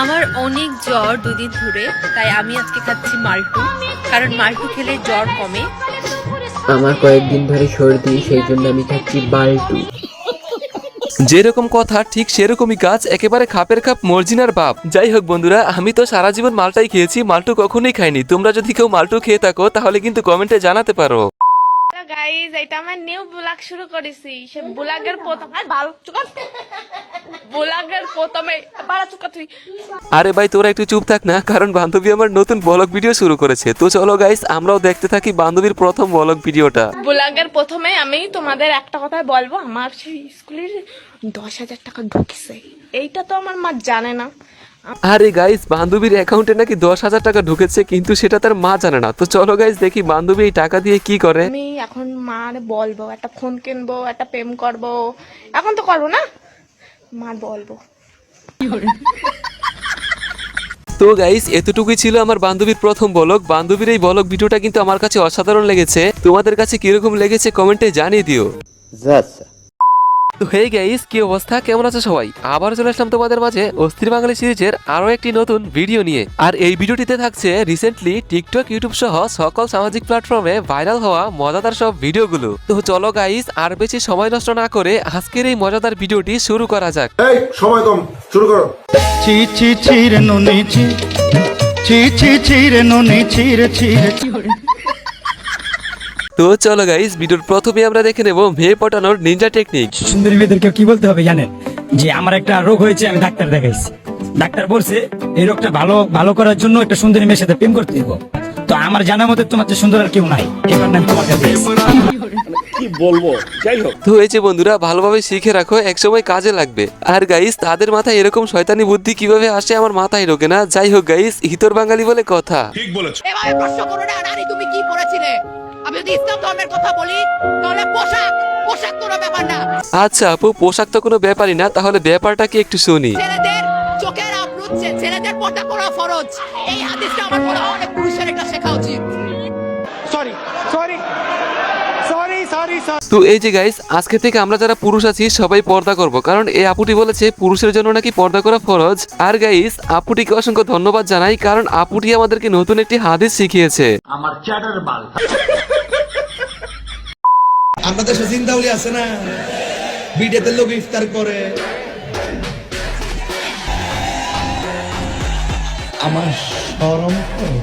আমার অনেক জ্বর দুদিন ধরে তাই আমি আজকে খাচ্ছি মাল্টু। কারণ মাল্টু খেলে জ্বর কমে। আমার কয়েকদিন ধরে সর্দি সেই জন্য আমি খাচ্ছি মাল্টু। যেরকম কথা ঠিক সেরকমই কাজ একেবারে খাপের খাপ মর্জিনার বাপ। যাই হোক বন্ধুরা আমি তো সারা জীবন মালটাই খেয়েছি মাল্টু কখনোই খাইনি। তোমরা যদি কেউ মাল্টু খেয়ে থাকো তাহলে কিন্তু কমেন্টে জানাতে পারো। গাইজ এটা আমার নিউ ব্লগ শুরু করেছি। সে ব্লগের প্রথম আর ভালো ব্লগের প্রথমে বাড়া চুকা তুই। আরে ভাই তোরা একটু চুপ থাক না কারণ বান্ধবী আমার নতুন ব্লগ ভিডিও শুরু করেছে। তো চলো গাইস আমরাও দেখতে থাকি বান্ধবীর প্রথম ব্লগ ভিডিওটা ব্লগের প্রথমে আমি তোমাদের একটা কথা বলব আমার সেই স্কুলের দশ হাজার টাকা ঢুকেছে। এইটা তো আমার মা জানে না। আরে গাইস বান্ধবীর অ্যাকাউন্টে নাকি দশ হাজার টাকা ঢুকেছে কিন্তু সেটা তার মা জানে না। তো চলো গাইস দেখি বান্ধবী এই টাকা দিয়ে কি করে। আমি এখন মার বলব একটা ফোন কিনবো একটা প্রেম করব। এখন তো করব না? মার বলব। তো গাইস এতটুকুই ছিল আমার বান্ধবীর প্রথম বলক। বান্ধবীর এই বলক ভিডিওটা কিন্তু আমার কাছে অসাধারণ লেগেছে। তোমাদের কাছে কীরকম লেগেছে কমেন্টে জানিয়ে দিও। তো হে গাইস কি অবস্থা? কেমন আছো সবাই? আবার চলে আসলাম তোমাদের মাঝে অস্থির বাঙালি সিরিজের আরও একটি নতুন ভিডিও নিয়ে। আর এই ভিডিওটিতে থাকছে রিসেন্টলি টিকটক ইউটিউব সহ সকল সামাজিক প্ল্যাটফর্মে ভাইরাল হওয়া মজাদার সব ভিডিওগুলো তো চলো গাইস আর বেশি সময় নষ্ট না করে আজকের এই মজাদার ভিডিওটি শুরু করা যাক। এই সময় কম শুরু করো। ছি ছি ছিরে নুনি ছি। ছি ছি ছিরে নুনি ছিরে ছিরে তো চলো গাইস ভিডিওর প্রথমে আমরা দেখে নেব মেয়ে পটানোর নিনজা টেকনিক সুন্দরী মেয়েদেরকে কি বলতে হবে জানেন? যে আমার একটা রোগ হয়েছে আমি ডাক্তার দেখাইছি। ডাক্তার বলছে এই রোগটা ভালো ভালো করার জন্য একটা সুন্দরী মেয়ের সাথে প্রেম করতে দিব তো আমার জানার মধ্যে তোমার চেয়ে সুন্দর আর কেউ নাই। কারণে আমি তোমার কাছে এসেছি। তো এই যে বন্ধুরা ভালোভাবে শিখে রাখো একসময় কাজে লাগবে। আর গাইস তাদের মাথায় এরকম শয়তানি বুদ্ধি কীভাবে আসে আমার মাথায় ঢোকে না। যাই হোক গাইস হিতর বাঙালি বলে কথা। এভাবে প্রশ্ন করো না নারী তুমি কি পড়েছিলে? আমি যদি ইসলাম ধর্মের কথা বলি তাহলে পোশাক পোশাক কোনো ব্যাপার না। আচ্ছা আপু পোশাক তো কোনো ব্যাপারই না তাহলে ব্যাপারটা কি একটু শুনি। ছেলেদের চোখের আবরুত ছেলেদের পর্দা করা ফরজ। এই হাদিসটা আমার মনে হয় অনেক পুরুষের এটা শেখা উচিত। তো এই যে গাইস আজকে থেকে আমরা যারা পুরুষ আছি সবাই পর্দা করব। কারণ এই আপুটি বলেছে পুরুষের জন্য নাকি পর্দা করা ফরজ। আর গাইস আপুটিকে অসংখ্য ধন্যবাদ জানাই কারণ আপুটি আমাদেরকে নতুন একটি হাদিস শিখিয়েছে। আমাদের দেশে জিন্দাউলি আছে না? বিডেতে লোক ইফতার করে। আমার শরম করে।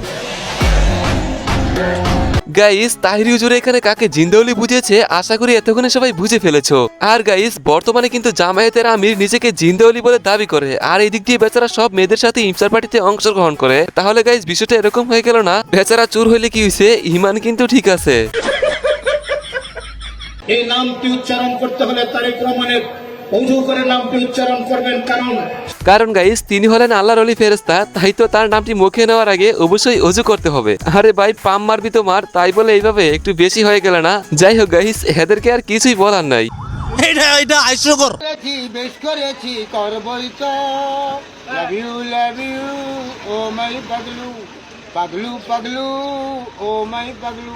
গাইস, তাহির হুজুর এখানে কাকে জিন্দাউলি বুঝেছে আশা করি এতক্ষণে সবাই বুঝে ফেলেছো। আর গাইস, বর্তমানে কিন্তু জামায়াতের আমির নিজেকে জিন্দাউলি বলে দাবি করে, আর এই দিক দিয়ে বেচারা সব মেয়েদের সাথে ইফতার পার্টিতে অংশগ্রহণ করে। তাহলে গাইস, বিষয়টা এরকম হয়ে গেল না, বেচারা চুর হইলে কি হইছে, ইমান কিন্তু ঠিক আছে। এই নামটি উচ্চারণ করতে হলে তারেক রহমানের অজু করে নামটি উচ্চারণ করবেন কারণ কারণ গাইস তিনি হলেন আল্লাহর অলি ফেরেস্তা তাই তো তার নামটি মুখে নেওয়ার আগে অবশ্যই অজু করতে হবে। আরে ভাই পাম মারবি তো মার তাই বলে এইভাবে একটু বেশি হয়ে গেল না? যাই হোক গাইস এদেরকে আর কিছুই বলার নাই। বেশ করেছি করবই তো। Love you love you oh my Paglu পাগলু পাগলু ও মাই পাগলু।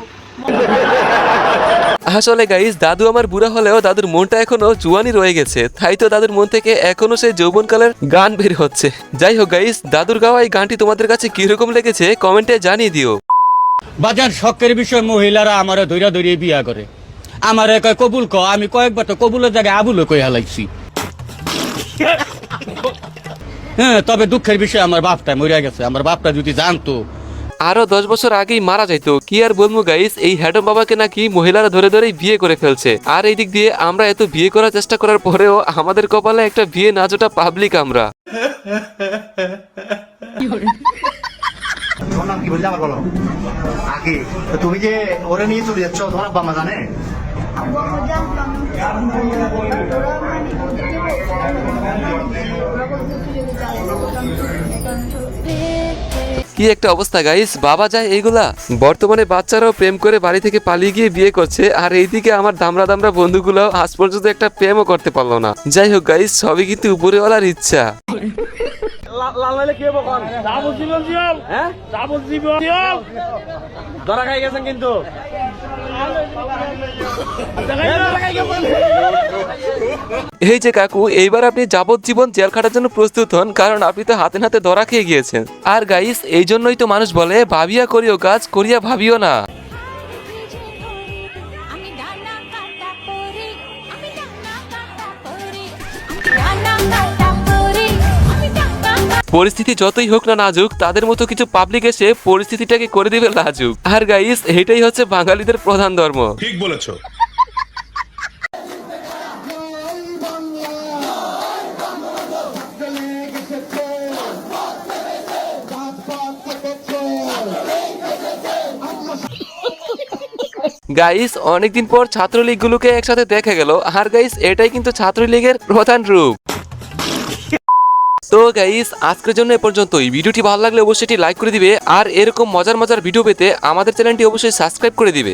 আসলে গাইস দাদু আমার বুড়া হলেও দাদুর মনটা এখনও জুয়ানি রয়ে গেছে। তাই তো দাদুর মন থেকে এখনও সেই যৌবনকালের গান বের হচ্ছে। যাই হোক গাইস দাদুর গাওয়া এই গানটি তোমাদের কাছে কীরকম লেগেছে কমেন্টে জানিয়ে দিও। বাজার শখের বিষয় মহিলারা আমার দৈরা দৈরিয়ে বিয়া করে। আমার কয় কবুল ক আমি কয়েকবার তো কবুলের জায়গায় আবুল কই হালাইছি। হ্যাঁ তবে দুঃখের বিষয় আমার বাপটা মরিয়া গেছে। আমার বাপটা যদি জানতো আরও দশ বছর আগেই মারা যাইতো। কি আর বলব গাইস এই হ্যাডম বাবাকে নাকি মহিলারা ধরে ধরেই বিয়ে করে ফেলছে। আর এই দিক দিয়ে আমরা এত বিয়ে করার চেষ্টা করার পরেও আমাদের কপালে একটা বিয়ে না জোটা পাবলিক আমরা। তোমার নাম কি বললে আমার বলো? আগে। তুমি যে ওরে নিয়ে চলে যাচ্ছ তোমার আব্বা মা জানে? কি একটা অবস্থা গাইস বাবা যায় এইগুলা। বর্তমানে বাচ্চারাও প্রেম করে বাড়ি থেকে পালিয়ে গিয়ে বিয়ে করছে, আর এইদিকে আমার দামরা দামরা বন্ধুগুলো আজ পর্যন্ত একটা প্রেমও করতে পারল না। যাই হোক গাইস সবই কিন্তু উপরেওয়ালার ইচ্ছা। ধরা খাই গেছেন কিন্তু। এই যে কাকু এইবার আপনি যাবজ্জীবন জেল খাটার জন্য প্রস্তুত হন কারণ আপনি তো হাতে নাতে ধরা খেয়ে গিয়েছেন। আর গাইস এই জন্যই তো মানুষ বলে ভাবিয়া করিও কাজ করিয়া ভাবিও না। পরিস্থিতি যতই হোক না নাজুক তাদের মতো কিছু পাবলিক এসে পরিস্থিতিটাকে করে দিবে লাজুক আর গাইস এটাই হচ্ছে বাঙালিদের প্রধান ধর্ম। ঠিক বলেছ। গাইস অনেকদিন পর ছাত্রলীগ গুলোকে একসাথে দেখা গেল। আর গাইস এটাই কিন্তু ছাত্রলীগের প্রধান রূপ। তো গাইস আজকের জন্য এ পর্যন্তই। ভিডিওটি ভালো লাগলে অবশ্যই লাইক করে দিবে, আর এরকম মজার মজার ভিডিও পেতে আমাদের চ্যানেলটি অবশ্যই সাবস্ক্রাইব করে দিবে।